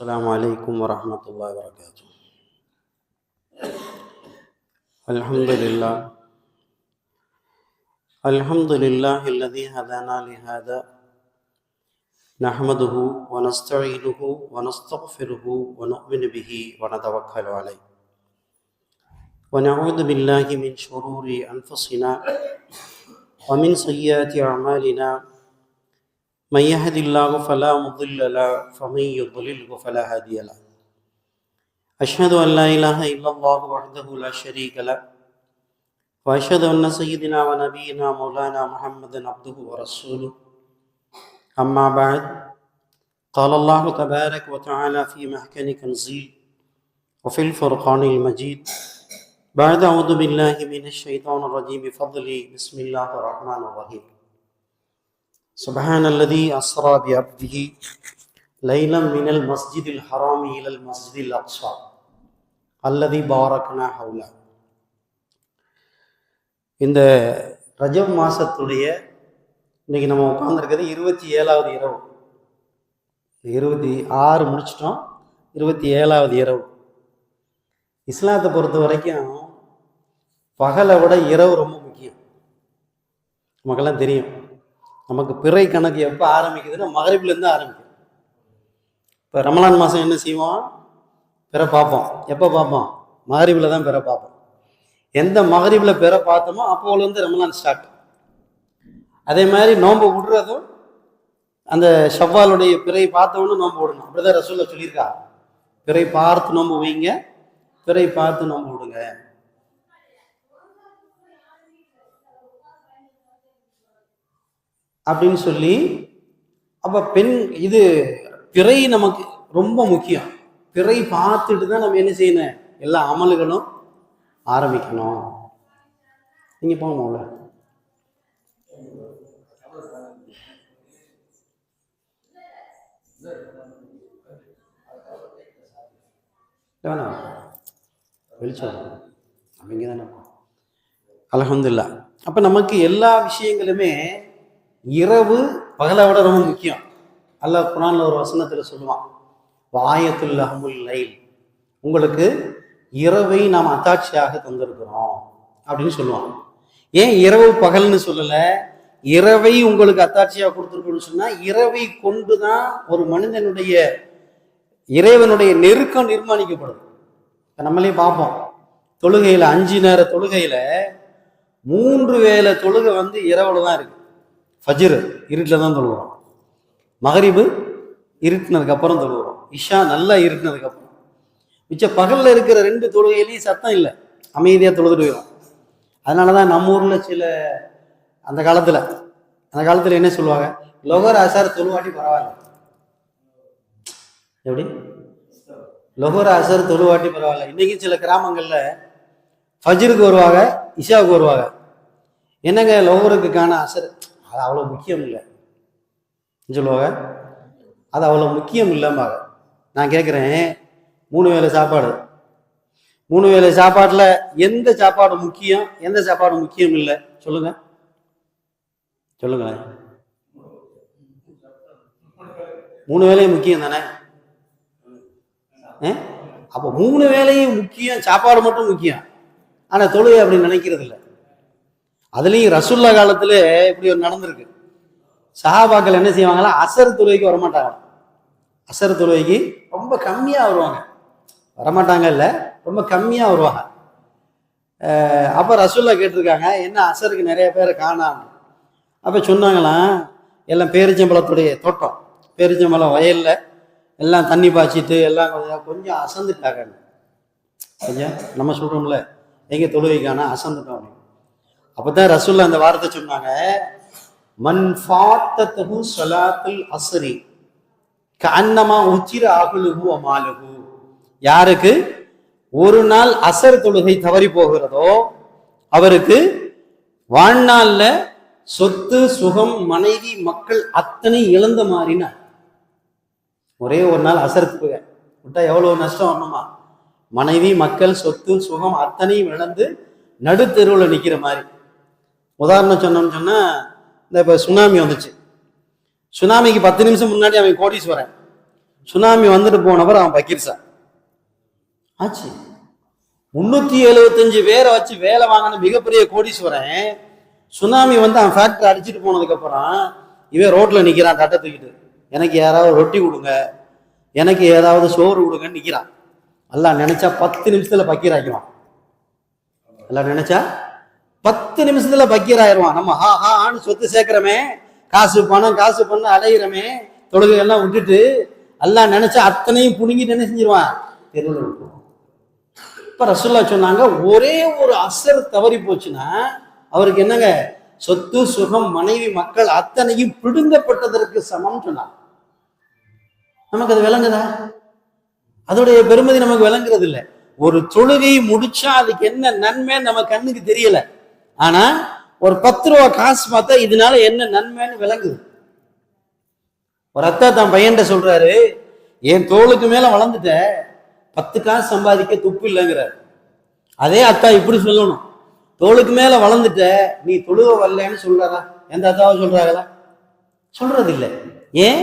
السلام عليكم ورحمة الله وبركاته. الحمد لله. الحمد لله الذي هدانا لهذا. نحمده ونستعينه ونستغفره ونؤمن به ونتوكل عليه. ونعوذ بالله من شرور أنفسنا ومن سيئات أعمالنا. من يهد الله فلا مضل له فمن يضلله فلا هادي له. أشهد أن لا إله إلا الله وحده لا شريك له وأشهد أن سيدنا ونبينا مولانا محمدا عبده ورسوله. أما بعد قال الله تبارك وتعالى في محكم تنزيل وفي الفرقان المجيد بعد أعوذ بالله من الشيطان الرجيم بفضلي بسم الله الرحمن الرحيم. سبحان الذي أسرى بعبده ليلا من المسجد الحرام إلى المسجد الأقصى الذي باركنا حوله இந்த ரஜப் மாசத்துடைய இன்னைக்கு நம்ம உட்காந்துருக்கிறது இருபத்தி ஏழாவது இரவு இருபத்தி ஆறு முடிச்சிட்டோம் இருபத்தி ஏழாவது இரவு இஸ்லாத்தை பொறுத்த வரைக்கும் பகலை விட இரவு ரொம்ப முக்கியம் நமக்கெல்லாம் தெரியும் நமக்கு பிறை கணக்கு எப்போ ஆரம்பிக்குதுன்னா மகரிப்லேருந்து ஆரம்பிக்கும். இப்போ ரமலான் மாதம் என்ன செய்வோம்? பிற பார்ப்போம். எப்போ பார்ப்போம்? மகரிபில் தான் பிற பார்ப்போம். எந்த மகரிபில் பிற பார்த்தோமோ அப்போலேருந்து ரமலான் ஸ்டார்ட் அதே மாதிரி நோன்பு விடுறதும் அந்த ஷவ்வாலுடைய பிறை பார்த்தவொன்னு நோன்பு விடணும். அப்படிதான் ரசூலில் சொல்லியிருக்கா. பிறை பார்த்து நோன்பு வைங்க. பிறை பார்த்து நோன்பு விடுங்க. அப்படின்னு சொல்லி அப்போ பெண் இது பிறை நமக்கு ரொம்ப முக்கியம். பிறை பார்த்துட்டு தான் நம்ம என்ன செய்யணும்? எல்லா அமல்களும் ஆரம்பிக்கணும். நீங்கள் போங்க உள்ள. வேணாம். வெளிச்சம். அவங்க தானே அலமதுல்லா அப்போ நமக்கு எல்லா விஷயங்களுமே இரவு பகலை விட ரொம்ப முக்கியம். அல்லாஹ் குரான்ல ஒரு வசனத்தில் சொல்லுவான் வாயத்துல் அஹமுல் லைல். உங்களுக்கு இரவை நாம் அத்தாட்சியாக தந்திருக்கிறோம் அப்படின்னு சொல்லுவான் ஏன் இரவு பகல்னு சொல்லலை? இரவை உங்களுக்கு அத்தாட்சியாக கொடுத்துருக்கணும்னு சொன்னால் இரவை கொண்டு தான் ஒரு மனிதனுடைய இறைவனுடைய நெருக்கம் நிர்மாணிக்கப்படுது. இப்போ நம்மளே பார்ப்போம். தொழுகையில் அஞ்சு நேர தொழுகையில் மூன்று வேளை தொழுகை வந்து இரவில் தான் இருக்குது ஃபஜ்ரு இருட்டில் தான் தொழுகிறோம் மகரிபு இருட்டினதுக்கப்புறம் தொழுகிறோம் இஷா நல்லா இருட்டினதுக்கப்புறம். மிச்ச பகலில் இருக்கிற ரெண்டு தொழுகையிலையும் சத்தம் இல்லை. அமைதியாக தொழுதுட்டு போயிடும் அதனால தான் நம்ம ஊரில் சில அந்த காலத்தில் அந்த காலத்தில் என்ன சொல்லுவாங்க? லொகர் அசார் தொழுவாட்டி பரவாயில்ல. எப்படி? லொகர் அசர் தொழுவாட்டி பரவாயில்ல. இன்றைக்கும் சில கிராமங்களில் ஃபஜ்ருக்கு வருவாங்க இஷாவுக்கு வருவாங்க. என்னங்க லொஹருக்கு காண அசர் அது அவ்வளோ முக்கியம் இல்லை. சொல்லுவாங்க அது அவ்வளோ முக்கியம் இல்லைம்பாங்க நான் கேட்குறேன் மூணு வேளை சாப்பாடு. மூணு வேளை சாப்பாட்டில் எந்த சாப்பாடு முக்கியம் எந்த சாப்பாடு முக்கியம் இல்லை? சொல்லுங்க. சொல்லுங்களேன். மூணு வேலையும் முக்கியம் தானே? அப்போ மூணு வேலையும் முக்கியம் சாப்பாடு மட்டும் முக்கியம். ஆனால் தொழுகை அப்படின்னு நினைக்கிறது இல்லை அதுலேயும் ரசுல்லா காலத்தில் இப்படி ஒரு நடந்திருக்கு. சஹாபாக்கள் என்ன செய்வாங்களா அசர் துறைக்கு வரமாட்டாங்க. அசர் துறைக்கு ரொம்ப கம்மியாக வருவாங்க. வரமாட்டாங்க இல்லை ரொம்ப கம்மியாக வருவாங்க. அப்போ ரசுல்லா கேட்டிருக்காங்க என்ன அசருக்கு நிறைய பேரை காணாம. அப்போ சொன்னாங்களாம் எல்லாம் பேரிச்சம்பழத்துடைய தோட்டம். பேரிச்சம்பழம் வயலில் எல்லாம் தண்ணி பாய்ச்சிட்டு எல்லாம் கொஞ்சம் கொஞ்சம் அசந்துட்டாங்க. கொஞ்சம் நம்ம சொல்கிறோம்ல எங்கே தொழுகைக்கான அசந்துட்டோம் அப்படின்னு. அப்பதான் ரசூல்லா அந்த வார்த்தை சொன்னாங்க மண் ஃபாத்தகு சலாத்துல் அசரி கண்ணமா உச்சிர அகுலுகு அமாலுகு யாருக்கு? ஒரு நாள் அசர் தொழுகை தவறி போகிறதோ அவருக்கு வாழ்நாள்ல சொத்து சுகம் மனைவி மக்கள் அத்தனை இழந்த மாறினா ஒரே ஒரு நாள் அசரத்துக்கு விட்டா எவ்வளவு நஷ்டம் வரணுமா? மனைவி மக்கள் சொத்து சுகம் அத்தனையும் இழந்து நடுத்தெருவில் நிற்கிற மாதிரி. உதாரணம் சொன்னோம்னு சொன்னால் இந்த இப்போ சுனாமி வந்துச்சு. சுனாமிக்கு பத்து நிமிஷம் முன்னாடி அவன் கோடீஸ்வரன். சுனாமி வந்துட்டு போனவர் அவன் பக்கீர்சா ஆச்சு. முன்னூற்றி எழுபத்தஞ்சு பேரை வச்சு வேலை வாங்கின மிகப்பெரிய கோடீஸ்வரன் சுனாமி வந்து அவன் ஃபேக்டரி அடிச்சுட்டு போனதுக்கு அப்புறம் இவன் ரோட்ல நிக்கிறான் தட்டை தூக்கிட்டு. எனக்கு யாராவது ரொட்டி கொடுங்க. எனக்கு ஏதாவது சோறு கொடுங்கன்னு நிக்கிறான். எல்லாம் நினைச்சா பத்து நிமிஷத்துல பக்கீராக்கிடுவான் எல்லாம் நினைச்சா? பத்து நிமிஷத்துல பக்கீராயிருவான். நம்ம ஹா ஹா ஆன்னு சொத்து சேர்க்கிறோமே காசு பணம் காசு பண்ண அலையிறமே தொழுகை எல்லாம் விட்டுட்டு எல்லாம் நினைச்சா அத்தனையும் புடுங்கிட்டு என்ன செஞ்சிருவான்? தெருவில் விட்டுருவான். இப்ப ரசுல்லா சொன்னாங்க ஒரே ஒரு அசர் தவறி போச்சுன்னா அவருக்கு என்னங்க? சொத்து சுகம் மனைவி மக்கள் அத்தனையும் பிடுங்கப்பட்டதற்கு சமம் சொன்னாங்க. நமக்கு அது விளங்குதா? அதோடைய பெருமதி நமக்கு விளங்குறது இல்லை ஒரு தொழுகை முடிச்சா அதுக்கு என்ன நன்மை? நம்ம கண்ணுக்கு தெரியல. ஆனா ஒரு பத்து ரூபா காசு பார்த்தா இதனால என்ன நன்மைன்னு விளங்குது. ஒரு அத்தா தான் பையன்ட்ட சொல்றாரு என் தோளுக்கு மேல வளர்ந்துட்ட பத்து காசு சம்பாதிக்க துப்பு இல்லைங்கிறார். அதே அத்தா இப்படி சொல்லணும். தோளுக்கு மேல வளர்ந்துட்ட நீ தொழுவ வரலன்னு சொல்றாரா? எந்த அத்தாவும் சொல்றாங்களா? சொல்றது இல்லை ஏன்?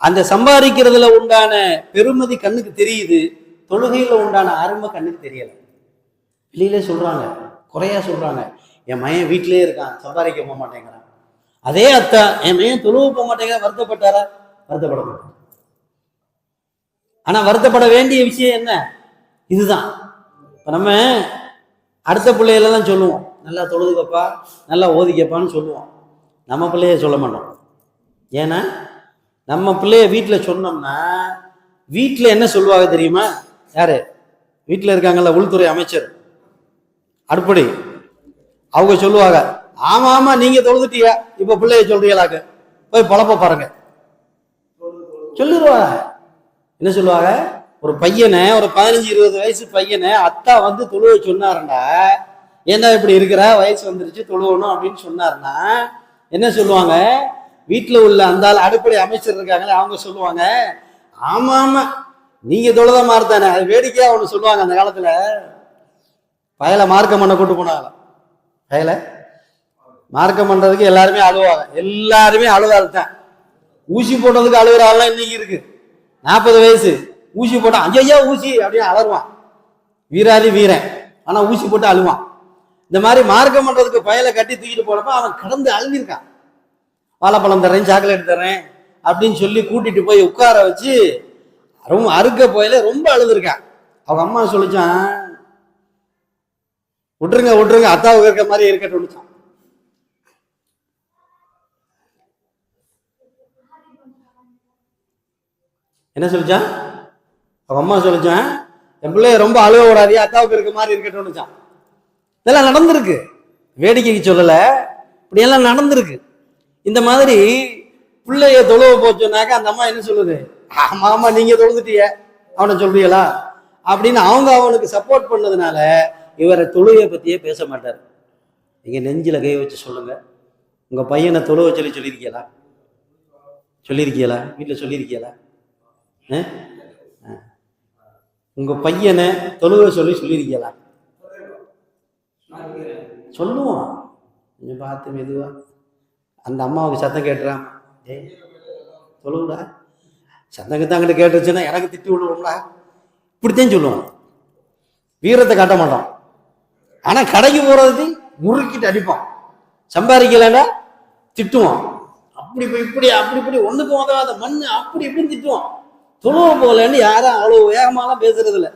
அந்த சம்பாதிக்கிறதுல உண்டான பெருமதி கண்ணுக்கு தெரியுது தொழுகையில உண்டான அருமை கண்ணுக்கு தெரியல. வெளியில சொல்றாங்க குறையா சொல்றாங்க. என் மயன் வீட்டிலே இருக்கான் சம்பாதிக்க போக மாட்டேங்கிறான். அதே அத்தா என் மயன் தொழுவு போக மாட்டேங்கிற வருத்தப்பட்டாரா? வருத்தப்பட மாட்டார் ஆனா வருத்தப்பட வேண்டிய விஷயம் என்ன? இதுதான். இப்போ நம்ம அடுத்த பிள்ளைகளெல்லாம் சொல்லுவோம். நல்லா தொழுதுக்கப்பா நல்லா ஓதிக்கப்பான்னு சொல்லுவோம். நம்ம பிள்ளைய சொல்ல மாட்டோம். ஏன்னா நம்ம பிள்ளைய வீட்டில் சொன்னோம்னா வீட்டில் என்ன சொல்லுவாங்க தெரியுமா? யாரு? வீட்டில் இருக்காங்கல்ல உள்துறை அமைச்சர். அடுப்படி. அவங்க சொல்லுவாங்க ஆமா ஆமா நீங்க தொழுதுட்டீங்க இப்ப பிள்ளைய சொல்றீங்களாக்கு? போய் பழப்ப பாருங்க. சொல்லிடுவாங்க என்ன சொல்லுவாங்க? ஒரு பையனை ஒரு பதினஞ்சு இருபது வயசு பையனை அத்தா வந்து தொழுவ சொன்னாருண்டா ஏன்டா இப்படி இருக்கிற? வயசு வந்துருச்சு தொழுவணும் அப்படின்னு சொன்னாருன்னா என்ன சொல்லுவாங்க? வீட்டில் உள்ள அந்த ஆள் அடிப்படை அமைச்சர் இருக்காங்களே அவங்க சொல்லுவாங்க ஆமா ஆமா நீங்க தொழுத மாதிரி தானே அது வேடிக்கையா ஒன்று சொல்லுவாங்க அந்த காலத்துல. பயலை மார்க்கம் பண்ண கூட்டு போனாங்க பயலை மார்க்கம் பண்றதுக்கு எல்லாருமே அழுவாங்க. எல்லாருமே அழுவாள் தான். ஊசி போட்டதுக்கு அழுகிற ஆள்லாம் இன்னைக்கு இருக்கு. நாற்பது வயசு. ஊசி போட்டா ஐயா ஊசி அப்படின்னு அலருவான் வீராதி வீரன். ஆனா ஊசி போட்டு அழுவான். இந்த மாதிரி மார்க்கம் பண்றதுக்கு பயலை கட்டி தூக்கிட்டு போனப்ப அவன் கடந்து அழுந்திருக்கான் வாழைப்பழம் தர்றேன் சாக்லேட் தர்றேன் அப்படின்னு சொல்லி கூட்டிட்டு போய் உட்கார வச்சு ரொம்ப அறுக்க போயில ரொம்ப அழுதுருக்கான். அவங்க அம்மா சொல்லிச்சான் விட்டுருங்க விட்டுருங்க. அத்தாவுக்கு இருக்க மாதிரி இருக்கட்டும் என்ன சொல்லிச்சான் அவன் அம்மா சொல்லிச்சான் என் பிள்ளைய ரொம்ப அழுக விடாதே அத்தாவுக்கு இருக்க மாதிரி இருக்கட்டும்னுச்சான் இதெல்லாம் நடந்திருக்கு. வேடிக்கைக்கு சொல்லலை. இப்படியெல்லாம் நடந்திருக்கு. இந்த மாதிரி பிள்ளைய தொழுவ போச்சோன்னாக்கா அந்த அம்மா என்ன சொல்லுது? ஆமா ஆமா நீங்க தொழுதுட்டிய. அவனை சொல்றீங்களா? அப்படின்னு அவங்க அவனுக்கு சப்போர்ட் பண்ணதுனால இவரை தொழுகையை பற்றியே பேச மாட்டார். நீங்கள் நெஞ்சில் கை வச்சு சொல்லுங்கள் உங்கள் பையனை தொழுவ சொல்லி சொல்லியிருக்கீங்களா? சொல்லியிருக்கீங்களா? வீட்டில் சொல்லியிருக்கீங்களா? உங்கள் ஆ. பையனை தொழுவ சொல்லி சொல்லியிருக்கீங்களா? சொல்லுவோம். கொஞ்சம் பார்த்து மெதுவாக அந்த அம்மாவுக்கு சத்தம் கேட்டுறான். ஏய் சொல்லுங்கடா சத்தம் கிட்ட அங்கிட்ட கேட்டுருச்சுன்னா எனக்கு திட்டி விடுவோம்டா இப்படித்தான் சொல்லுவோம். வீரத்தை காட்ட மாட்டோம். ஆனால் கடைக்கு போகிறது முறுக்கிட்டு அடிப்பான். சம்பாதிக்கலன்னா திட்டுவான். அப்படி போய் இப்படி அப்படி இப்படி ஒண்ணுக்கு உதவாத மண் அப்படி இப்படின்னு திட்டுவோம் தொழுவ போகலன்னு யாரும் அவ்வளோ வேகமாலாம் பேசுறது இல்லை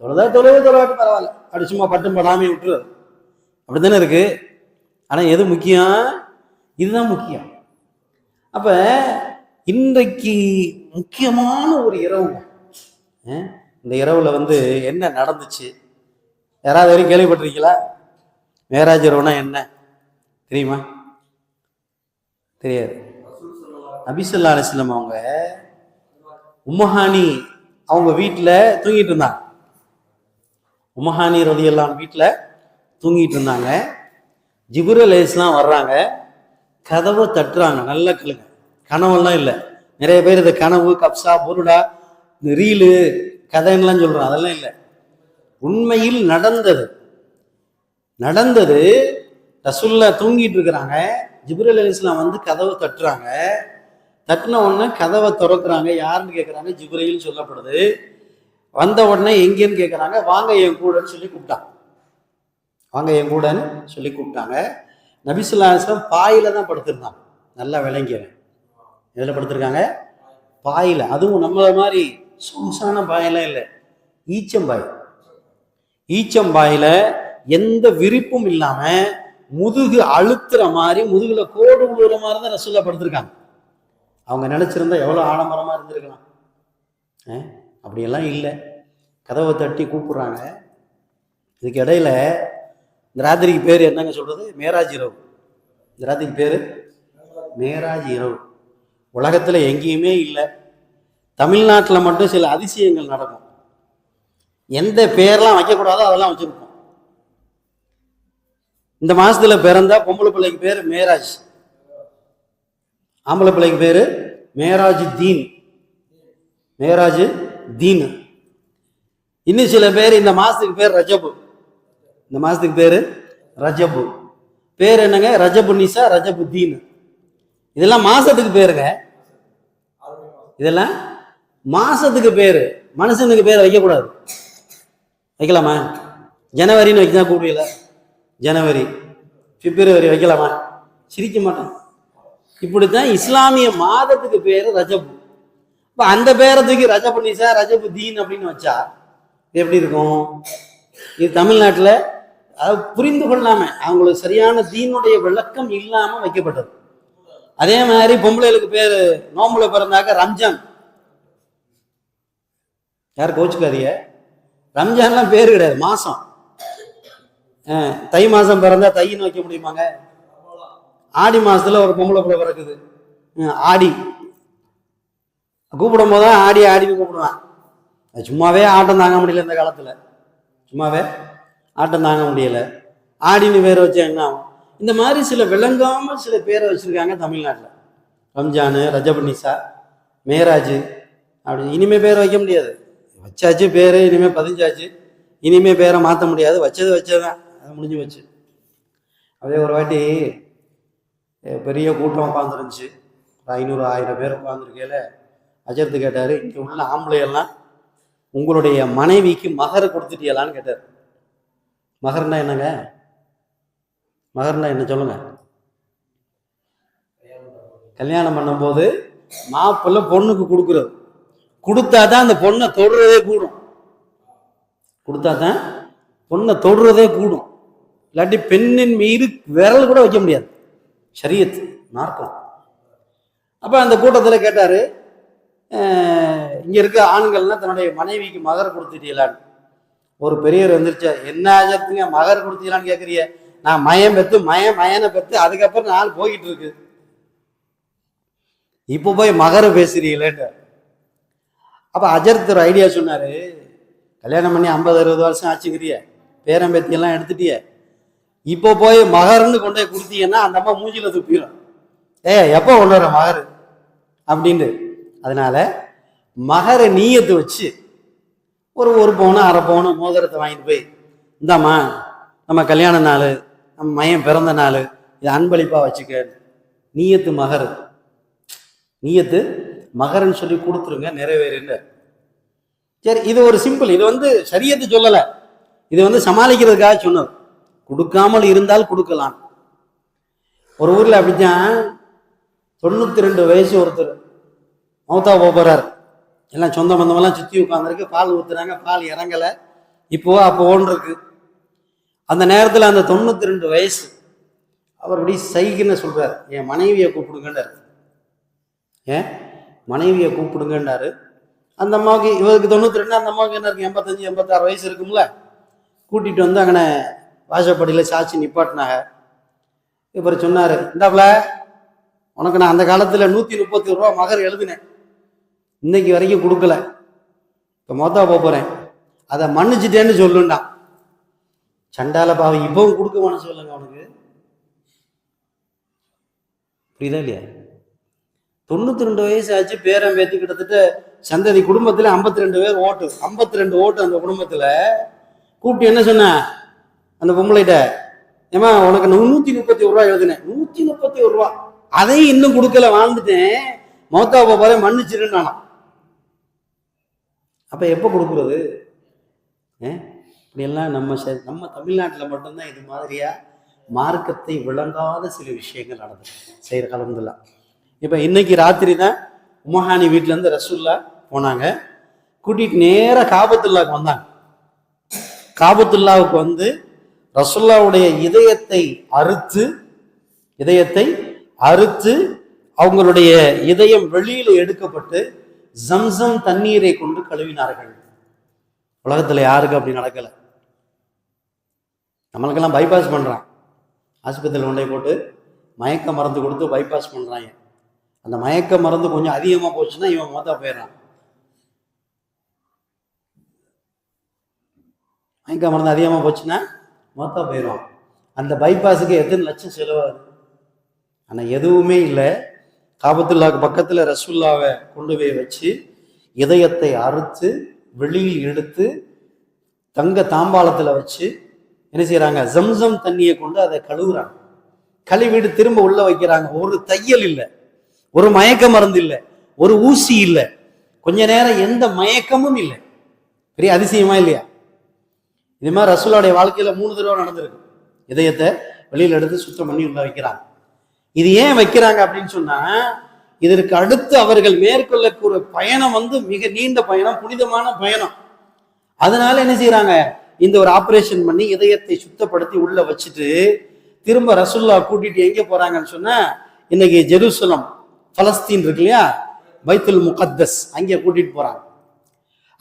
தொழுதா தொழுவு தொழுவாட்டு பரவாயில்ல. அப்படி சும்மா பட்டும் படாமே விட்டுறது அப்படித்தானே இருக்குது ஆனால் எது முக்கியம்? இதுதான் முக்கியம். அப்போ இன்றைக்கு முக்கியமான ஒரு இரவு. இந்த இரவில் வந்து என்ன நடந்துச்சு? யாராவது வரைக்கும் கேள்விப்பட்டிருக்கீங்களா? மேராஜ் இரவுனா என்ன? தெரியுமா? தெரியாது. நபிசல்லா அலிஸ்லம் அவங்க உம்மஹானி அவங்க வீட்டில் தூங்கிட்டு இருந்தாங்க. உமஹானி ரதியெல்லாம் வீட்டில் தூங்கிட்டு இருந்தாங்க. ஜிபுரல் இஸ்லாம் வர்றாங்க. கதவை தட்டுறாங்க. நல்ல கிளுங்க. கனவெல்லாம் இல்லை. நிறைய பேர் இந்த கனவு கப்சா புருடா இந்த ரீலு கதைன்னெலாம் சொல்கிறோம் அதெல்லாம் இல்லை. உண்மையில் நடந்தது. நடந்தது. ரசுல்லா தூங்கிட்டு இருக்கிறாங்க. ஜிப்ரல் அலி இஸ்லாம் வந்து கதவை தட்டுறாங்க. தட்டின உடனே கதவை திறக்கிறாங்க. யாருன்னு கேட்குறாங்க ஜிப்ரையில் சொல்லப்படுது. வந்த உடனே எங்கேன்னு கேட்குறாங்க வாங்க என் கூடன்னு சொல்லி கூப்பிட்டாங்க. வாங்க என் கூடன்னு சொல்லி கூப்பிட்டாங்க. நபிசுல்லாஸ்லாம் பாயில தான் படுத்திருந்தாங்க நல்லா விளங்கியவன். எதில் படுத்திருக்காங்க? பாயில. அதுவும் நம்மளை மாதிரி சொகுசான பாயெல்லாம் இல்லை. ஈச்சம் ஈச்சம்பாய் ஈச்சம்பாயில எந்த விரிப்பும் இல்லாம முதுகு அழுத்துற மாதிரி முதுகுல கோடு விழுற மாதிரி தான் ரசூல்லா படுத்திருக்காங்க. அவங்க நினைச்சிருந்தா எவ்வளவு ஆடம்பரமா இருந்திருக்கலாம். அப்படியெல்லாம் இல்லை. கதவை தட்டி கூப்பிடுறாங்க. இதுக்கு இடையில இந்த ராத்திரிக்கு பேர் என்னங்க சொல்றது? மேராஜ் இரவு. இந்த ராத்திரிக்கு பேர்? மேராஜ் இரவு. உலகத்தில் எங்கேயுமே இல்லை. தமிழ்நாட்டில் மட்டும் சில அதிசயங்கள் நடக்கும். எந்த பேர்லாம் வைக்கக்கூடாதோ அதெல்லாம் வச்சுருப்போம். இந்த மாதத்தில் பிறந்தா பொம்பளை பிள்ளைக்கு பேர் மேராஜ். ஆம்பளை பிள்ளைக்கு பேர் மேராஜ் தீன். மேராஜ் தீன். இன்னும் சில பேர் இந்த மாதத்துக்கு பேர் ரஜபு. இந்த மாதத்துக்கு பேர் ரஜபு. பேர் என்னங்க? ரஜபு நிசா ரஜபு தீன் இதெல்லாம் மாதத்துக்கு பேருங்க. இதெல்லாம் மாதத்துக்கு பேர். மனுஷனுக்கு பேர் வைக்கக்கூடாது. வைக்கலாமா? ஜனவரின்னு வைக்க தான் கூப்பிடல ஜனவரி. பிப்ரவரி வைக்கலாமா? சிரிக்க மாட்டேன். இப்படித்தான் இஸ்லாமிய மாதத்துக்கு பேர் ரஜபு. இப்போ அந்த பேரத்துக்கு ரஜபு நிசா ரஜபு தீன் அப்படின்னு வச்சா எப்படி இருக்கும்? இது தமிழ்நாட்டில் அதாவது புரிந்து கொள்ளாம அவங்களுக்கு சரியான தீனுடைய விளக்கம் இல்லாம வைக்கப்பட்டது. அதே மாதிரி பொம்பளைகளுக்கு பேர் நோம்புல பிறந்தாக்க ரம்ஜான். யார் கோச்சுக்காதீங்க? ரம்ஜான்லாம் பேர் கிடையாது மாதம் தை மாதம் பிறந்தா தைன்னு வைக்க முடியுமாங்க? ஆடி மாதத்தில் ஒரு பொம்பளை பிள்ளை பிறக்குது. ஆடி. கூப்பிடும் போது தான் ஆடி ஆடின்னு கூப்பிடுவான். சும்மாவே ஆட்டம் தாங்க முடியல இந்த காலத்தில். சும்மாவே ஆட்டம் தாங்க முடியல. ஆடின்னு பேர் வச்சா என்ன ஆகும்? இந்த மாதிரி சில விளங்காமல் சில பேரை வச்சிருக்காங்க தமிழ்நாட்டில். ரம்ஜானு ரஜபனிசா மேராஜ் அப்படி இனிமேல் பேர் வைக்க முடியாது. வச்சாச்சு பேர் இனிமேல் பதிஞ்சாச்சு. இனிமேல் பேரை மாற்ற முடியாது. வச்சது வச்சதுதான். அது முடிஞ்சு வச்சு அதே ஒரு வாட்டி பெரிய கூட்டம் உட்காந்துருந்துச்சு ஒரு ஐநூறு ஆயிரம் பேர் உட்காந்துருக்கையில அஜர்த்து கேட்டார் இங்கே உள்ள ஆம்பளையெல்லாம் உங்களுடைய மனைவிக்கு மகர் கொடுத்துட்டீங்களான்னு கேட்டார். மகர்னா என்னங்க? மகர்னா என்ன சொல்லுங்க? கல்யாணம் பண்ணும்போது மாப்பிள்ளை பொண்ணுக்கு கொடுக்குறது. கொடுத்தா தான் அந்த பொண்ணை தொடுறதே கூடும். கொடுத்தா தான் பொண்ணை தொடுறதே கூடும். இல்லாட்டி பெண்ணின் மீது விரல் கூட வைக்க முடியாது. சரியத்து மார்க்கம் அப்போ அந்த கூட்டத்தில் கேட்டார் இங்கே இருக்க ஆண்கள்லாம் தன்னுடைய மனைவிக்கு மகர் கொடுத்துட்டீங்களான்னு. ஒரு பெரியவர் வந்துருச்சா என்ன ஆஜத்துங்க மகர் கொடுத்தீங்களான்னு கேட்குறிய நான் மயம் பெற்று மயம் மயனை பெற்று அதுக்கப்புறம் நான் போய்கிட்டு இருக்கு. இப்போ போய் மகர பேசுறீங்களேன்ட்டு அப்போ அஜர்த் ஒரு ஐடியா சொன்னார். கல்யாணம் பண்ணி ஐம்பது அறுபது வருஷம் ஆச்சுங்கிறிய. பேரம்பேத்தியெல்லாம் எடுத்துட்டிய. இப்போ போய் மகர்னு கொண்டு போய் கொடுத்தீங்கன்னா அந்த அம்மா மூஞ்சில துப்பிடும் ஏ எப்போ கொண்டு வர மகர்? அப்படின்னு அதனால மகர நீயத்தை வச்சு ஒரு ஒரு பவுனு அரை பவுனு மோதிரத்தை வாங்கிட்டு போய் இந்தாம்மா நம்ம கல்யாண நாள் நம்ம மையம் பிறந்த நாள் இது அன்பளிப்பாக வச்சுக்க. நீயத்து மகர். நீயத்து மகரன்னு சொல்லி கொடுத்துருங்க நிறைவேறுன்னு சரி இது ஒரு சிம்பிள் இது வந்து சரியத்து சொல்லலை. இது வந்து சமாளிக்கிறதுக்காக சொன்னது. கொடுக்காமல் இருந்தால் கொடுக்கலாம். ஒரு ஊரில் அப்படித்தான் தொண்ணூத்தி ரெண்டு வயசு ஒருத்தர் மௌத்தா போகிறார் எல்லாம் சொந்த பந்தமெல்லாம் சுற்றி உட்காந்துருக்கு பால் ஊத்துறாங்க பால் இறங்கலை. இப்போ அப்போ இருக்கு அந்த நேரத்தில் அந்த தொண்ணூத்தி ரெண்டு வயசு அவர் அப்படி சைக்குன்னு சொல்றாரு. என் மனைவியை கூப்பிடுங்கன்னு ஏன்? மனைவியை கூப்பிடுங்கன்னாரு. அந்த அம்மாவுக்கு இவருக்கு தொண்ணூற்றி ரெண்டு அந்த அம்மாவுக்கு என்ன இருக்கு? எண்பத்தஞ்சு எண்பத்தாறு வயசு இருக்கும்ல. கூட்டிகிட்டு வந்து அங்கன வாசப்படியில் சாட்சி நிப்பாட்டினாங்க. இவர் சொன்னார் இந்தாப்புல உனக்கு நான் அந்த காலத்தில் நூற்றி முப்பத்தி ரூபா மகர் எழுதினேன். இன்னைக்கு வரைக்கும் கொடுக்கல. இப்போ மொத்தா போக போகிறேன் அதை மன்னிச்சிட்டேன்னு சொல்லுண்டான். சண்டால பாவம் இப்பவும் கொடுக்க மனசு இல்லைங்க அவனுக்கு. புரியுதா இல்லையா? தொண்ணூத்தி ரெண்டு வயசு ஆச்சு பேரன் பேத்தி கிட்டத்தட்ட சந்ததி குடும்பத்துல 52 ரெண்டு பேர் ஓட்டு. 52 ரெண்டு ஓட்டு அந்த குடும்பத்துல. கூப்பிட்டு என்ன சொன்ன? அந்த பொம்பளைகிட்ட ஏமா உனக்கு நான் நூத்தி முப்பத்தி ஒரு ரூபா எழுதினேன். நூத்தி முப்பத்தி ஒரு ரூபா. அதையும் இன்னும் கொடுக்கல வாழ்ந்துட்டேன். மௌத்தா பாப்பாவே மன்னிச்சிருன்னு அப்ப எப்ப கொடுக்குறது? இப்படியெல்லாம் நம்ம நம்ம தமிழ்நாட்டில் மட்டும்தான் இது மாதிரியா மார்க்கத்தை விளங்காத சில விஷயங்கள் நடந்தது செய்கிற கலந்துலாம் இப்போ இன்னைக்கு ராத்திரி தான் உமஹானி வீட்டிலேருந்து ரசூல்லா போனாங்க. கூட்டிட்டு நேராக காபத்துல்லாவுக்கு வந்தாங்க. காபத்துல்லாவுக்கு வந்து ரசுல்லாவுடைய இதயத்தை அறுத்து இதயத்தை அறுத்து அவங்களுடைய இதயம் வெளியில எடுக்கப்பட்டு ஜம்சம் தண்ணீரை கொண்டு கழுவினார்கள். உலகத்துல யாருக்கு அப்படி நடக்கல? நம்மளுக்கெல்லாம் பைபாஸ் பண்றான். ஆஸ்பத்திரியில் கொண்டே போட்டு மயக்க மருந்து கொடுத்து பைபாஸ் பண்றாங்க. அந்த மயக்க மருந்து கொஞ்சம் அதிகமாக போச்சுன்னா இவன் மொத்தா போயிடுறான். மயக்க மருந்து அதிகமாக போச்சுன்னா மொத்தா போயிடுவான். அந்த பைபாஸுக்கு எத்தனை லட்சம் செலவாகுது? ஆனால் எதுவுமே இல்லை. காபத்துல்லாக்கு பக்கத்தில் ரசுல்லாவை கொண்டு போய் வச்சு இதயத்தை அறுத்து வெளியில் எடுத்து தங்க தாம்பாளத்தில் வச்சு என்ன செய்கிறாங்க ஜம்சம் தண்ணியை கொண்டு அதை கழுவுறாங்க. கழுவிட்டு திரும்ப உள்ளே வைக்கிறாங்க. ஒரு தையல் இல்லை. ஒரு மயக்க மருந்து இல்லை ஒரு ஊசி இல்லை கொஞ்ச நேரம் எந்த மயக்கமும் இல்லை. பெரிய அதிசயமா இல்லையா? இது மாதிரி ரசூலுடைய வாழ்க்கையில மூணு தடவை நடந்திருக்கு. இதயத்தை வெளியில எடுத்து சுத்தம் பண்ணி உள்ள வைக்கிறாங்க. இது ஏன் வைக்கிறாங்க அப்படின்னு சொன்னா இதற்கு அடுத்து அவர்கள் மேற்கொள்ளக்கூடிய பயணம் வந்து மிக நீண்ட பயணம் புனிதமான பயணம். அதனால என்ன செய்யறாங்க இந்த ஒரு ஆபரேஷன் பண்ணி இதயத்தை சுத்தப்படுத்தி உள்ள வச்சுட்டு திரும்ப ரசுல்லா கூட்டிட்டு எங்க போறாங்கன்னு சொன்னா இன்னைக்கு ஜெருசலம் பலஸ்தீன் இருக்கு இல்லையா? பைத்துல் முகத்தஸ். அங்கே கூட்டிட்டு போறாங்க.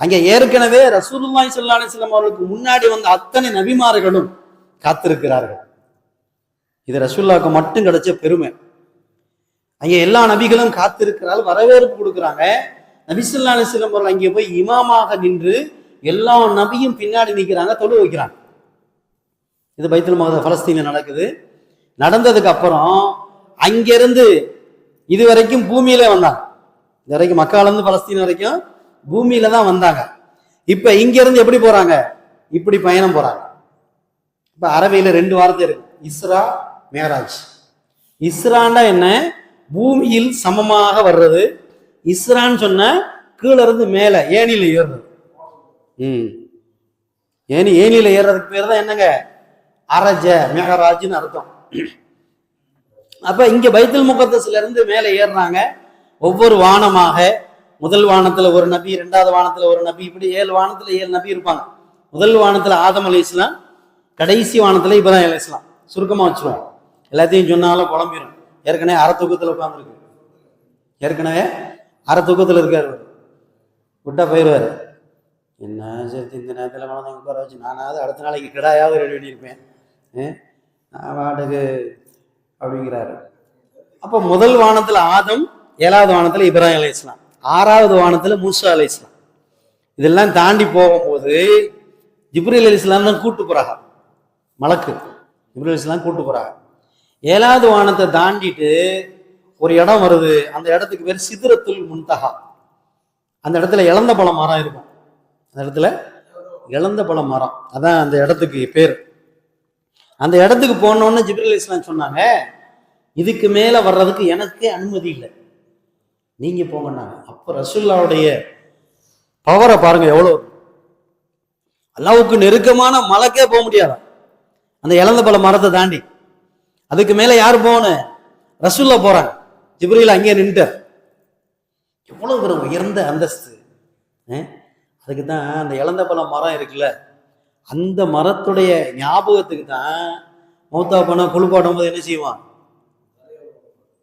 அங்கே ஏற்கனவே ரசூலுல்லாய் ஸல்லல்லாஹு அலைஹி அவர்களுக்கு முன்னாடி வந்த அத்தனை நபிமார்களும் காத்திருக்கிறார்கள். இது ரசூல்லாவுக்கு மட்டும் கிடைச்ச பெருமை. அங்கே எல்லா நபிகளும் காத்திருக்கிறார்கள் வரவேற்பு கொடுக்குறாங்க. நபிசுல்லா ஸல்லல்லாஹு அவர்கள் அங்கே போய் இமாமாக நின்று எல்லா நபியும் பின்னாடி நிற்கிறாங்க தொழு வைக்கிறாங்க. இது பைத்துல் மகத பலஸ்தீனில் நடக்குது. நடந்ததுக்கு அப்புறம் அங்கிருந்து இது வரைக்கும் பூமியில வந்தாங்க. இது வரைக்கும் மக்கால இருந்து பலஸ்தீன் வரைக்கும் பூமியில தான் வந்தாங்க. இப்ப இங்க இருந்து எப்படி போறாங்க? இப்படி பயணம் போறாங்க. இப்ப அரபியில ரெண்டு வார்த்தை இருக்கு. இஸ்ரா மேராஜ். இஸ்ராண்டா என்ன? பூமியில் சமமாக வர்றது. இஸ்ரான்னு சொன்ன கீழே இருந்து மேல ஏணியில ஏறுறது. ம். ஏனி ஏணியில ஏறுறதுக்கு பேர் தான் என்னங்க? அரஜ மேகராஜ்னு அர்த்தம். அப்ப இங்க பைத்தல் முகத்தஸ்ல இருந்து மேலே ஏறுறாங்க. ஒவ்வொரு வானமாக முதல் வானத்துல ஒரு நபி ரெண்டாவது வானத்துல ஒரு நபி இப்படி ஏழு வானத்துல ஏழு நபி இருப்பாங்க. முதல் வானத்துல ஆதம் அலி இஸ்லாம் கடைசி வானத்துல இப்ராஹிம் அலி இஸ்லாம் சுருக்கமா வச்சிருவோம். எல்லாத்தையும் சொன்னாலும் குழம்பிடும் ஏற்கனவே அரை உட்காந்துருக்கு ஏற்கனவே அரை தூக்கத்துல இருக்காரு விட்டா போயிடுவாரு என்ன சரி இந்த நேரத்தில் குழந்தைங்க உட்கார வச்சு நானாவது அடுத்த நாளைக்கு கிடாயாவது ரெடி பண்ணியிருப்பேன். நான் பாட்டுக்கு அப்படிங்கிறாரு. அப்போ முதல் வானத்துல ஆதம் ஏழாவது வானத்துல இப்ராஹிம் அலி இஸ்லாம் ஆறாவது வானத்துல மூசா அலி இஸ்லாம் இதெல்லாம் தாண்டி போகும்போது ஜிப்ரீல் அலி இஸ்லாம் தான் கூட்டு போறாங்க. மலக்கு. ஜிப்ரீல் இஸ்லாம் கூட்டு போறாங்க. ஏழாவது வானத்தை தாண்டிட்டு ஒரு இடம் வருது. அந்த இடத்துக்கு பேர் சிதிரத்துல் முன்தகா அந்த இடத்துல இழந்த பழம் மரம் இருக்கும். அந்த இடத்துல இழந்த பழம் மரம். அதான் அந்த இடத்துக்கு பேர். அந்த இடத்துக்கு போனோன்னு ஜிப்ரல் இஸ்லாம் சொன்னாங்க. இதுக்கு மேலே வர்றதுக்கு எனக்கே அனுமதி இல்லை. நீங்கள் போங்கன்னாங்க. அப்போ ரசுல்லாவுடைய பவரை பாருங்க எவ்வளோ. அல்லாவுக்கு நெருக்கமான மலைக்கே போக முடியாதா அந்த இழந்த பழ மரத்தை தாண்டி. அதுக்கு மேலே யார் போகணும் ரசுல்லா போகிறாங்க ஜிப்ரீல் அங்கேயே நின்றுட்டார் எவ்வளோ ஒரு உயர்ந்த அந்தஸ்து. அதுக்கு தான் அந்த இழந்த பல மரம் இருக்குல்ல. அந்த மரத்துடைய ஞாபகத்துக்கு தான் மௌத்தா பண்ண குளிப்பாட்டும் போது என்ன செய்வான்?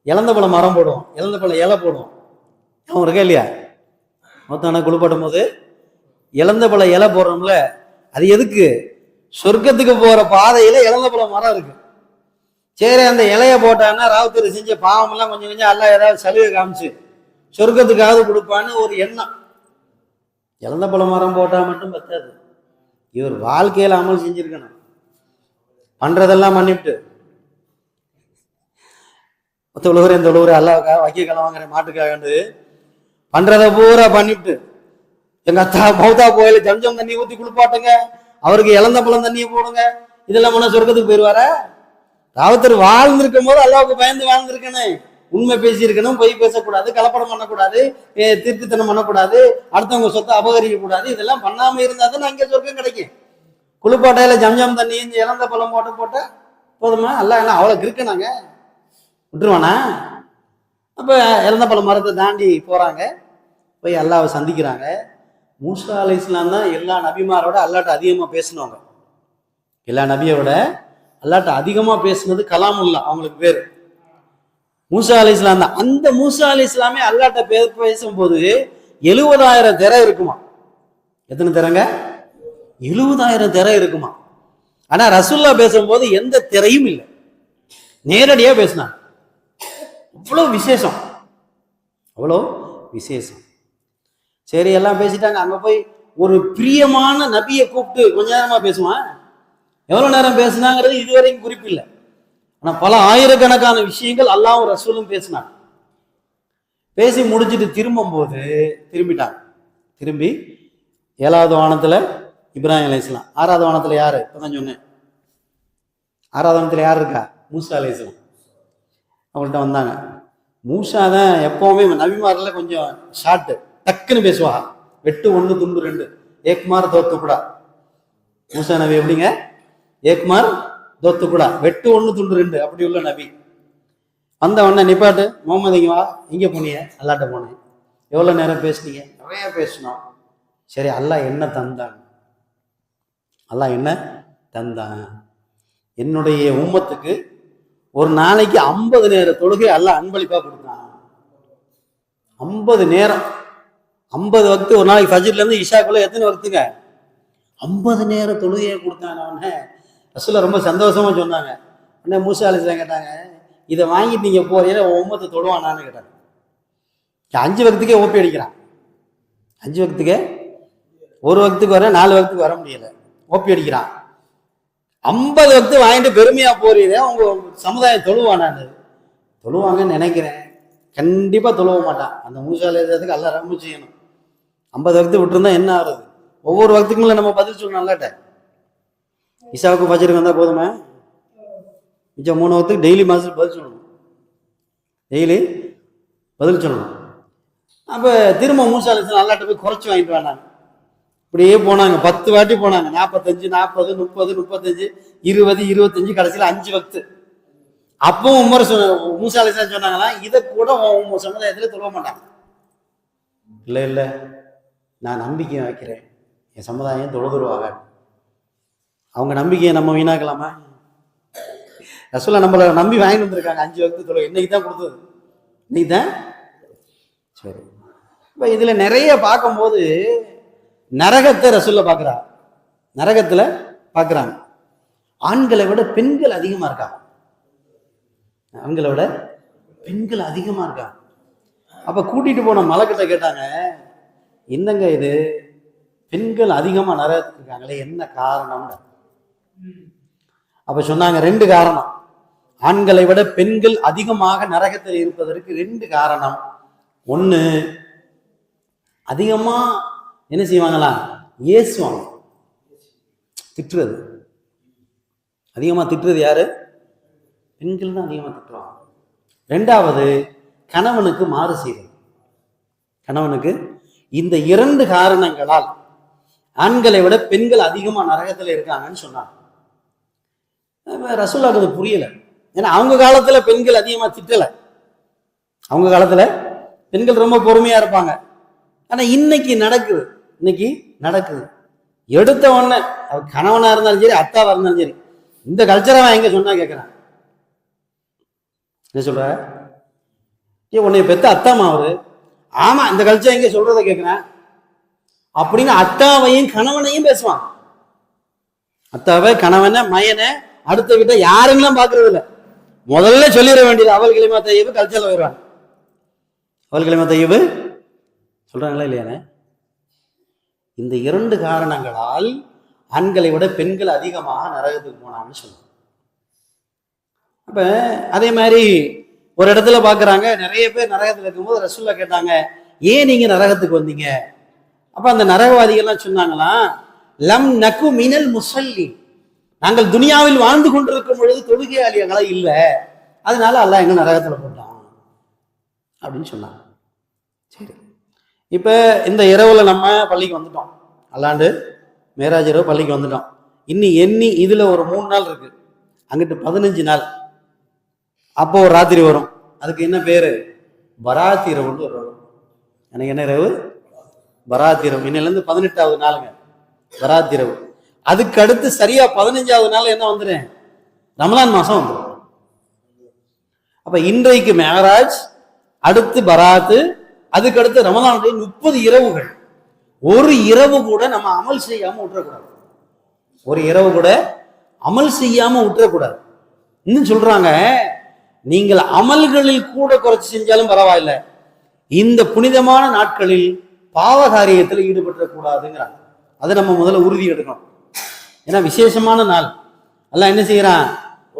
இழந்த பழ மரம் போடுவோம் இழந்த பழ இலை போடுவோம் அவன் இருக்கா இல்லையா? மௌத்தான குளிப்பாட்டும் போது இழந்த பழ இலை போடுறோம்ல அது எதுக்கு? சொர்க்கத்துக்கு போற பாதையில இழந்த பழ மரம் இருக்கு. சரி அந்த இலைய போட்டான்னா ராவுத்தர் செஞ்ச பாவமெல்லாம் கொஞ்சம் கொஞ்சம் எல்லாம் ஏதாவது சலுகை காமிச்சு சொர்க்கத்துக்காவது கொடுப்பான்னு ஒரு எண்ணம். இழந்த பழ மரம் போட்டால் மட்டும் பத்தாது. இவர் வாழ்க்கையில் அமல் செஞ்சுருக்கணும். பண்ணுறதெல்லாம் பண்ணிவிட்டு மொத்த உழுவுற இந்த உழுவுற அல்லாவுக்கா வைக்கக்கிழமை வாங்குற மாட்டுக்காகண்டு பண்ணுறத பூரா பண்ணிவிட்டு எங்கள் அத்தா பௌத்தா கோயில ஜம்ஜம் தண்ணி ஊற்றி குளிப்பாட்டுங்க. அவருக்கு இளந்த பழம் தண்ணியை போடுங்க. இதெல்லாம் பண்ண சொர்க்கத்துக்கு போயிடுவாரா ராவத்தர் வாழ்ந்திருக்கும் போது அல்லாவுக்கு பயந்து வாழ்ந்திருக்கனே உண்மை பேசியிருக்கணும் பொய் பேசக்கூடாது கலப்படம் பண்ணக்கூடாது திருத்தித்தனம் திருட்டுத்தனம் பண்ணக்கூடாது அடுத்தவங்க சொத்தை அபகரிக்க கூடாது இதெல்லாம் பண்ணாம இருந்தா தான் அங்கே சொர்க்கம் கிடைக்கும். குளிப்பாட்டையில ஜம்ஜம் தண்ணி இறந்த பழம் போட்டு போட்ட போதுமா? அல்ல என்ன அவ்வளோ கிறுக்குனாங்க விட்டுருவானா? அப்போ இறந்த பழம் மரத்தை தாண்டி போறாங்க. போய் அல்லாவை சந்திக்கிறாங்க. மூசா அலி இஸ்லாம் தான் எல்லா நபிமாரோட அல்லாட்ட அதிகமாக பேசினவங்க. எல்லா நபியோட அல்லாட்ட அதிகமாக பேசினது கலாமுல்லா அவங்களுக்கு பேர். மூசா அலி இஸ்லாம் தான். அந்த மூசா அலி இஸ்லாமே அல்லாட்ட பே பேசும்போது எழுபதாயிரம் திரை இருக்குமா? எத்தனை திறங்க எழுபதாயிரம் திரை இருக்குமா? ஆனால் ரசுல்லா பேசும்போது எந்த திரையும் இல்லை. நேரடியாக பேசினாங்க. அவ்வளோ விசேஷம். அவ்வளோ விசேஷம். சரி எல்லாம் பேசிட்டாங்க. அங்கே போய் ஒரு பிரியமான நபியை கூப்பிட்டு கொஞ்ச நேரமாக பேசுவான் எவ்வளோ நேரம் பேசுனாங்கிறது இதுவரைக்கும் குறிப்பில்லை ஆனால் பல ஆயிரக்கணக்கான விஷயங்கள் அல்லாவும் ரசூலும் பேசினாங்க. பேசி முடிஞ்சிட்டு திரும்பும்போது திரும்பிட்டாங்க. திரும்பி ஏழாவது வானத்தில் இப்ராஹிம் அலைஹிஸ்ஸலாம் ஆறாவது வானத்துல யார்? இப்பதான் சொன்னேன். ஆறாவது வானத்தில் யார் இருக்கா? மூசா அலைஹிஸ்ஸலாம் அவங்கள்ட்ட வந்தாங்க. மூசா தான் எப்போவுமே நவிமாரில் கொஞ்சம் ஷார்ட்டு டக்குன்னு பேசுவா. வெட்டு ஒன்று துண்டு ரெண்டு. ஏக்மார் தோத்து கூட மூசா நவி எப்படிங்க? ஏக்மார் தோத்து கூட. வெட்டு ஒன்று துண்டு ரெண்டு. அப்படி உள்ள நபி. அந்த உடனே நிப்பாட்டு முகமதிங்க வா. இங்கே போனீங்க. அல்லாட்ட போனேன். எவ்வளோ நேரம் பேசுனீங்க? நிறைய பேசினோம். சரி அல்லாஹ் என்ன தந்தான்? அல்லாஹ் என்ன தந்தான்? என்னுடைய உம்மத்துக்கு ஒரு நாளைக்கு ஐம்பது நேர தொழுகை அல்லாஹ் அன்பளிப்பா கொடுத்தான். ஐம்பது நேரம். ஐம்பது வக்து ஒரு நாளைக்கு ஃபஜ்ர்ல இருந்து இஷாக்குள்ள எத்தனை வக்துங்க? ஐம்பது நேர தொழுகையை கொடுத்தான் அவனை. ரசூலா ரொம்ப சந்தோஷமா சொன்னாங்க. உடனே மூசா அலிஸ்லாம் கேட்டாங்க இதை வாங்கிட்டு நீங்கள் போறீங்க உம்மத்தை தொழுவானான்னு கேட்டாங்க. அஞ்சு வக்துக்கே ஓப்பி அடிக்கிறான். அஞ்சு வக்துக்கே ஒரு வக்துக்கு வர நாலு வக்துக்கு வர முடியல. ஓப்பி அடிக்கிறான். ஐம்பது வக்து வாங்கிட்டு பெருமையாக போறீங்க உங்கள் சமுதாயம் தொழுவானான்னு. தொழுவாங்கன்னு நினைக்கிறேன். கண்டிப்பாக தொழுவ மாட்டான். அந்த மூசாலயத்துக்கு எல்லாம் ரொம்ப செய்யணும். ஐம்பது வக்து விட்டுருந்தா என்ன ஆகுறது? ஒவ்வொரு வக்துக்குள்ள நம்ம பதில் சொல்லணும் அல்லாட்ட. இசாவுக்கு பஜருக்கு வந்தால் போதுமே? மிச்சம் மூணு வக்துக்கு டெய்லி மாதத்துக்கு பதில் சொல்லணும். டெய்லி பதில் சொல்லணும். அப்போ திரும்ப மூசாலயத்தில் அல்லாட்ட போய் குறைச்சி வாங்கிட்டு வேணாங்க இப்படியே போனாங்க. பத்து வாட்டி போனாங்க. நாற்பத்தஞ்சு நாற்பது முப்பது முப்பத்தஞ்சு இருபது இருபத்தஞ்சு கடைசியில் அஞ்சு வக்து. அப்பவும் உமர் சொ மூசாலிசா சொன்னாங்கன்னா இதை கூட உன் சமுதாயத்தில் தொழுவ மாட்டாங்க. இல்லை இல்லை. நான் நம்பிக்கை வைக்கிறேன். என் சமுதாயம் தொழுதுருவாங்க. அவங்க நம்பிக்கையை நம்ம வீணாக்கலாமா? ரசூலா நம்மளை நம்பி வாங்கிட்டு வந்திருக்காங்க. அஞ்சு வக்து தொழில் இன்னைக்கு தான் கொடுத்தது. இன்னைக்கு தான்? சரி. இப்போ இதில் நிறைய பார்க்கும்போது நரகத்தை ரசூல்ல பார்க்குறா. நரகத்தில் பார்க்குறாங்க. ஆண்களை விட பெண்கள் அதிகமாக இருக்காங்க ஆண்களை விட பெண்கள் அதிகமாக இருக்காங்க அப்போ கூட்டிட்டு போன மலக்கிட்ட கேட்டாங்க என்னங்க இது? பெண்கள் அதிகமாக நரகத்துக்கு இருக்காங்களே என்ன காரணம்னு? அப்போ சொன்னாங்க ரெண்டு காரணம். ஆண்களை விட பெண்கள் அதிகமாக நரகத்தில் இருப்பதற்கு ரெண்டு காரணம். ஒன்று அதிகமாக என்ன செய்வாங்களா? ஏசுவாங்க. திட்டுறது. அதிகமாக திட்டுறது யாரு? பெண்கள் தான் அதிகமாக திட்டுவாங்க. ரெண்டாவது கணவனுக்கு மாறு செய்வது கணவனுக்கு இந்த இரண்டு காரணங்களால் ஆண்களை விட பெண்கள் அதிகமாக நரகத்தில் இருக்காங்கன்னு சொன்னாங்க. அப்ப அது புரியலை. ஏன்னா அவங்க காலத்தில் பெண்கள் அதிகமாக திட்டலை. அவங்க காலத்தில் பெண்கள் ரொம்ப பொறுமையாக இருப்பாங்க. ஆனால் இன்னைக்கு நடக்குது. இன்னைக்கு நடக்குது. எடுத்த உடனே அவர் கணவனாக இருந்தாலும் சரி அத்தாவாக இருந்தாலும் சரி இந்த கல்ச்சரை அவன் எங்கே சொன்னால் கேட்குறான் என்ன சொல்கிற ஏ உன்னை பெத்த அத்தாமா அவரு? ஆமாம் இந்த கல்ச்சர் எங்கே சொல்கிறத கேட்குறேன் அப்படின்னு அத்தாவையும் கணவனையும் பேசுவான். அத்தாவை கணவனை மயனை அடுத்த வீட்டை யாருங்களாம் பாக்குறது இல்ல முதல்ல சொல்லிட வேண்டியது அவள் கிளிமா தையவு கல்ச்சல் வருவான் அவள் கிளிமா தையவு சொல்றாங்களா இல்லையானே இந்த இரண்டு காரணங்களால் ஆண்களை விட பெண்கள் அதிகமாக நரகத்துக்கு போனாங்கன்னு சொல்லுவாங்க. அப்ப அதே மாதிரி ஒரு இடத்துல பாக்குறாங்க நிறைய பேர் நரகத்துல இருக்கும்போது ரசூல்லா கேட்டாங்க ஏன் நீங்க நரகத்துக்கு வந்தீங்க? அப்ப அந்த நரகவாதிகள்லாம் சொன்னாங்களாம் லம் நக்கு மினல் முசல்லி நாங்கள் துனியாவில் வாழ்ந்து கொண்டிருக்கும் பொழுது தொழுகையாளியங்களா இல்லை. அதனால அல்ல எங்க நரகத்துல போட்டான். அப்படின்னு சொன்னாங்க. சரி. இப்போ இந்த இரவுல நம்ம பள்ளிக்கு வந்துட்டோம். அல்லாண்டு மேராஜ் இரவு பள்ளிக்கு வந்துட்டோம். இன்னி எண்ணி இதுல ஒரு மூணு நாள் இருக்கு. அங்கிட்டு பதினஞ்சு நாள். அப்போ ஒரு ராத்திரி வரும். அதுக்கு என்ன பேரு? பராத் இரவுன்னு ஒரு இரவு. எனக்கு என்ன இரவு? பராத் இரவு. இன்னிலேருந்து பதினெட்டாவது நாளுங்க. பராத் இரவு. அதுக்கு அடுத்து சரியா பதினஞ்சாவது நாள் என்ன வந்துடும் ரமலான் மாசம் வந்துடும் அப்ப இன்றைக்கு மேராஜ் அடுத்து பராத்து அதுக்கு அடுத்து ரமலானுடைய முப்பது இரவுகள். ஒரு இரவு கூட நம்ம அமல் செய்யாம விட்டுறக்கூடாது. ஒரு இரவு கூட அமல் செய்யாம விட்டுறக்கூடாது. இன்னும் சொல்றாங்க நீங்கள் அமல்களில் கூட குறைச்சி செஞ்சாலும் பரவாயில்ல. இந்த புனிதமான நாட்களில் பாவ காரியத்தில் ஈடுபட்டுறக்கூடாதுங்கிறாங்க. அதை நம்ம முதல்ல உறுதி எடுக்கணும். ஏன்னா விசேஷமான நாள். எல்லாம் என்ன செய்யறான்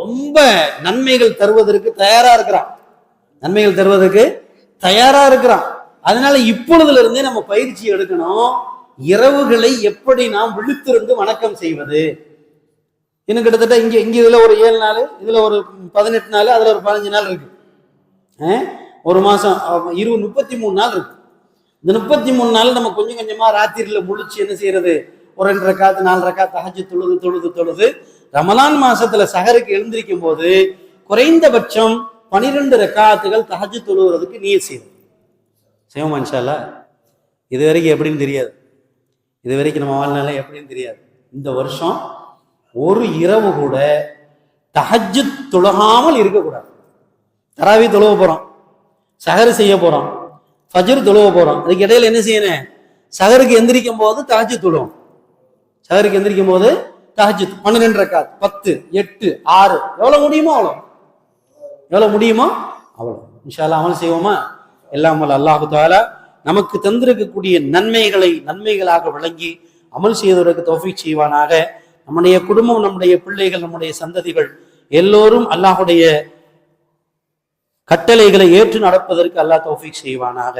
ரொம்ப நன்மைகள் தருவதற்கு தயாரா இருக்கிறான். நன்மைகள் தருவதற்கு தயாரா இருக்கிறான். அதனால இப்பொழுதுல இருந்தே நம்ம பயிற்சி எடுக்கணும். இரவுகளை எப்படி நாம் விழுத்திருந்து வணக்கம் செய்வது. இன்னும் கிட்டத்தட்ட இங்க இங்க இதுல ஒரு ஏழு நாள் இதுல ஒரு பதினெட்டு நாள் அதுல ஒரு பதினஞ்சு நாள் இருக்கு. ஒரு மாசம் இருபது முப்பத்தி மூணு நாள் இருக்கு. இந்த முப்பத்தி மூணு நாள் நம்ம கொஞ்சம் கொஞ்சமா ராத்திரியில முழிச்சு என்ன செய்யறது? ஒரு ரெண்டு ரக்காத்து நாலு ரக்காத்து தஹஜ்ஜு தொழுது தொழுது தொழுது. ரமலான் மாசத்துல சஹருக்கு எழுந்திருக்கும் போது குறைந்தபட்சம் பனிரெண்டு ரக்காத்துகள் தஹஜ்ஜு தொழுகிறதுக்கு நீ செய்யுது செய்வோம் மனுஷாலா இது வரைக்கும் எப்படின்னு தெரியாது. இது வரைக்கும் நம்ம வாழ்நாள எப்படின்னு தெரியாது. இந்த வருஷம் ஒரு இரவு கூட தஹஜ்ஜு தொழுகாமல் இருக்கக்கூடாது. தராவி தொழுவ போகிறோம் சஹர் செய்ய போகிறோம் ஃபஜர் தொழுவ போகிறோம் அதுக்கு இடையில என்ன செய்யணும்? சஹருக்கு எந்திரிக்கும் போது தகஜி தொழுவோம். சஹருக்கு எந்திரிக்கும் போது தஹஜித் பன்னிரெண்டு ரக்காத் பத்து எட்டு ஆறு. எவ்வளவு முடியுமோ அவ்வளோ எவ்வளவு முடியுமோ அவ்வளோ இன்ஷால்லா அமல் செய்வோமா? எல்லாம் வல்ல அல்லாஹு தாலா நமக்கு தந்திருக்கக்கூடிய நன்மைகளை நன்மைகளாக விளங்கி அமல் செய்வதற்கு தொகை செய்வானாக. நம்முடைய குடும்பம் நம்முடைய பிள்ளைகள் நம்முடைய சந்ததிகள் எல்லோரும் அல்லாஹுடைய கட்டளைகளை ஏற்று நடப்பதற்கு அல்லாஹ் தௌஃபிக் செய்வானாக.